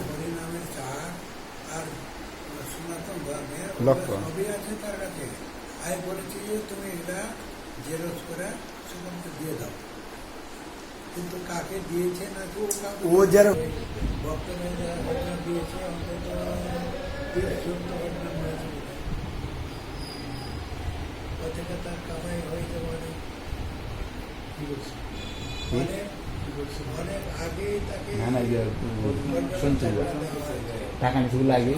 হরিনামের চার আর সনাতন ধর্মের সবই আছে তার কাছে আমি বলেছি যে তুমি এটা জেরক্স করে সেখানে দিয়ে দাও কিন্তু কাকে দিয়েছে না কি ও যারা ভক্তরা যারা দিয়েছে অন্তত তিরিশ তার কামাই হয়েছে অনেক অনেক আগেই তাকে না না শুনছি। টাকা নিচে লাগে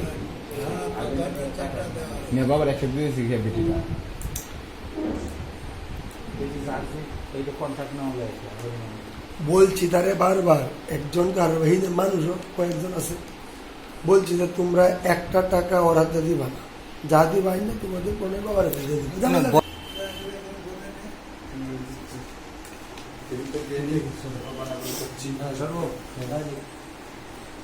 নিয়ে বাবার একশো দিয়েছি বেটিটা এই যে কন্ট্যাক্ট না হলে বলছি তারে বারবার একজন ধারাবাহী মানুষও কয়েকজন আছে। বলছি যে তোমরা একটা টাকা ওর হাতে দিবা না। যা দিবাই না তোমাদের কোনো বাবার হাতে দিয়ে দিবে জানো না? সর্ব